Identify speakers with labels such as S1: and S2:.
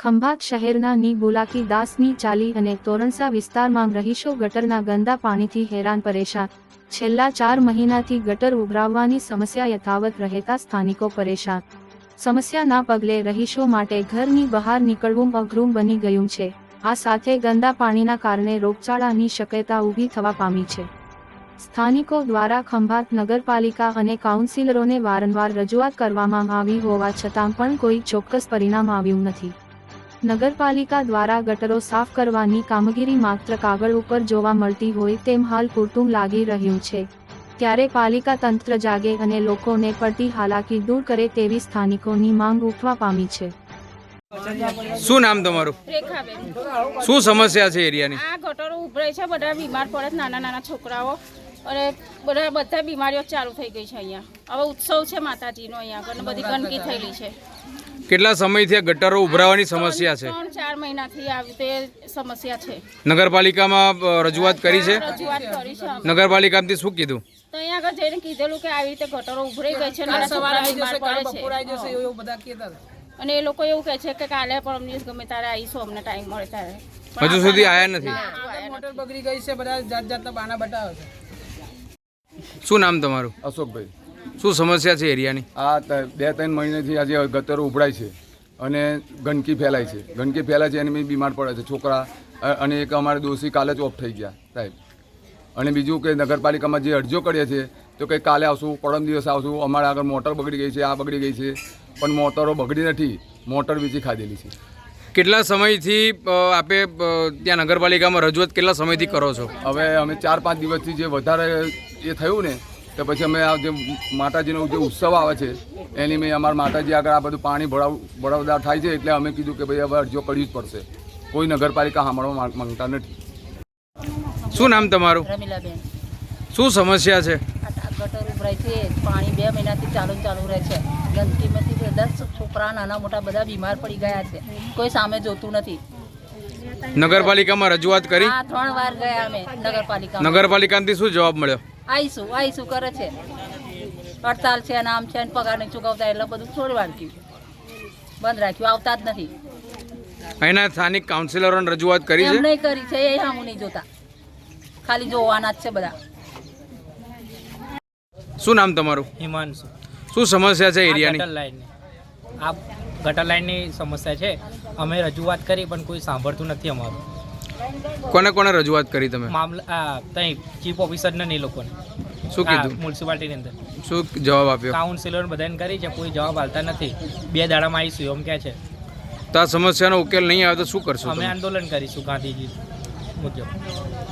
S1: ખંભાત શહેરના ની બોલાકી દાસની ચાલી અને તોરણસા વિસ્તારમાં રહીશો ગટરના ગંદા પાણીથી હેરાન પરેશાન. છેલ્લા ચાર મહિનાથી ગટર ઉભરાવવાની સમસ્યા યથાવત રહેતા સ્થાનિકો પરેશાન. સમસ્યાના પગલે રહીશો માટે ઘરની બહાર નીકળવું અઘરું બની ગયું છે. આ સાથે ગંદા પાણીના કારણે રોગચાળાની શક્યતા ઊભી થવા પામી છે. સ્થાનિકો દ્વારા ખંભાત નગરપાલિકા અને કાઉન્સિલરોને વારંવાર રજૂઆત કરવામાં આવી હોવા છતાં પણ કોઈ ચોક્કસ પરિણામ આવ્યું નથી. નગરપાલિકા દ્વારા ગટરો સાફ કરવાની કામગીરી માત્ર કાગળ ઉપર જોવા મળતી હોય તેમ હાલ પૂરતું લાગી રહ્યું છે. ત્યારે પાલિકા તંત્ર જાગે અને લોકોને પડતી હાલાકી દૂર કરે તેવી સ્થાનિકોની માંગ ઉઠવા પામી છે.
S2: શું નામ તમારું? શું સમસ્યા છે એરિયાની?
S3: આ ગટરો ઉભરાય છે બધા બીમાર પડે નાના નાના છોકરાઓ. અને બધા બધા બીમારીઓ ચાલુ થઈ ગઈ છે અહીંયા. હવે ઉત્સવ છે માતાજીનો અહીંયા આગળ બધી ગંદકી થયેલી છે.
S2: કેટલા સમયથી આ ગટરો ઉભરાવાની સમસ્યા છે?
S3: ત્રણ ચાર મહિનાથી આવી તે સમસ્યા છે.
S2: નગરપાલિકામાં અ, રજૂઆત કરી છે?
S3: રજૂઆત કરી છે અમે.
S2: નગરપાલિકામાંથી શું કીધું?
S3: તો અહીંયા આગળ જઈને કીધેલું કે આવી રીતે ગટરો ઉભરાઈ ગઈ છે નાના છોકરા બીમાર પડે છે. અને એ લોકો એવું કહે છે કે કાલે પણ અમને ગમે ત્યારે આવીશું અમને ટાઈમ મળે ત્યારે. પણ
S2: હજુ સુધી આયા નથી?
S3: આયા નથી.
S4: મોટર બગડી ગઈ છે બધા જાત જાતના બાના બતાવે છે.
S2: શું નામ તમારું?
S5: અશોકભાઈ.
S2: શું સમસ્યા છે એરિયાની?
S5: આ બે ત્રણ મહિનાથી આજે ગટરો ઉભરાય છે અને ગંદકી ફેલાય છે. ગંદકી ફેલાય છે અને બી બીમાર પડે છે. છોકરા અને એક અમારે દોષી કાલે જ ઓફ થઈ ગયા સાહેબ. અને બીજું કે નગરપાલિકામાં જે અરજીઓ કરીએ છીએ તો કે કાલે આવશું પરમ દિવસ આવશું અમારે આગળ મોટર બગડી ગઈ છે આ બગડી ગઈ છે પણ મોટરો બગડી નથી મોટર બીજી ખાધેલી છે.
S2: કેટલા સમયથી આપે ત્યાં નગરપાલિકામાં રજૂઆત કેટલા સમયથી કરો છો?
S5: હવે અમે ચાર પાંચ દિવસથી જે વધારે એ થયું ને તો પછી અમે આ જે માતાજીનો જે ઉત્સવ આવે છે એની મેં અમારા માતાજી આગળ આ બધું પાણી ભરાવ ભરાવદાર થાય છે એટલે અમે કીધું કે ભાઈ હવે અરજીઓ કરવી જ પડશે. કોઈ નગરપાલિકા સાંભળવા માંગ- માંગતા નથી.
S2: શું નામ તમારું?
S6: રમીલાબેન.
S2: શું સમસ્યા છે?
S6: ગટર ઉભરાય છે પાણી બે મહિનાથી ચાલુ ચાલુ રહે છે. ગંદકીમાંથી દસ છોકરા નાના મોટા બધા બીમાર પડી ગયા છે. કોઈ સામે જોતું નથી.
S2: નગરપાલિકામાં રજૂઆત કરી?
S6: ત્રણ વાર ગયા અમે નગરપાલિકા
S2: નગરપાલિકામાંથી શું જવાબ મળ્યો?
S6: આવીશું આવીશું કરે છે? હડતાલ છે નામ છે ને પગાર નહીં ચૂકવતા એટલે બધું છોડી વાળ્યું બંધ રાખ્યું આવતા જ નથી.
S2: અહીંના સ્થાનિક કાઉન્સિલરોને રજૂઆત કરી છે?
S6: નહીં કરી છે એ સામું નહીં જોતા. ખાલી જોવાના જ છે બધા.
S2: શું નામ તમારું?
S7: હિમાંશુ.
S2: શું સમસ્યા છે એરિયાની?
S7: ગટર આ ગટર લાઈનની સમસ્યા છે. અમે રજૂઆત કરી પણ કોઈ સાંભળતું નથી અમારું.
S2: કોને કોને રજૂઆત કરી તમે?
S7: મામલા આ ત્યાં ચીફ ઓફિસરને નહીં લોકોને.
S2: શું કીધું?
S7: મ્યુનિસિપાલિટીની અંદર.
S2: શું જવાબ આપ્યો?
S7: કાઉન્સિલર બધાને કરી છે કોઈ જવાબ હાલતા નથી. બે દાડામાં આવીશું એમ કહે છે.
S2: તો આ સમસ્યાનો ઉકેલ નહીં આવે તો શું કરશો
S7: અમે આંદોલન કરીશું ગાંધીજી મુજબ.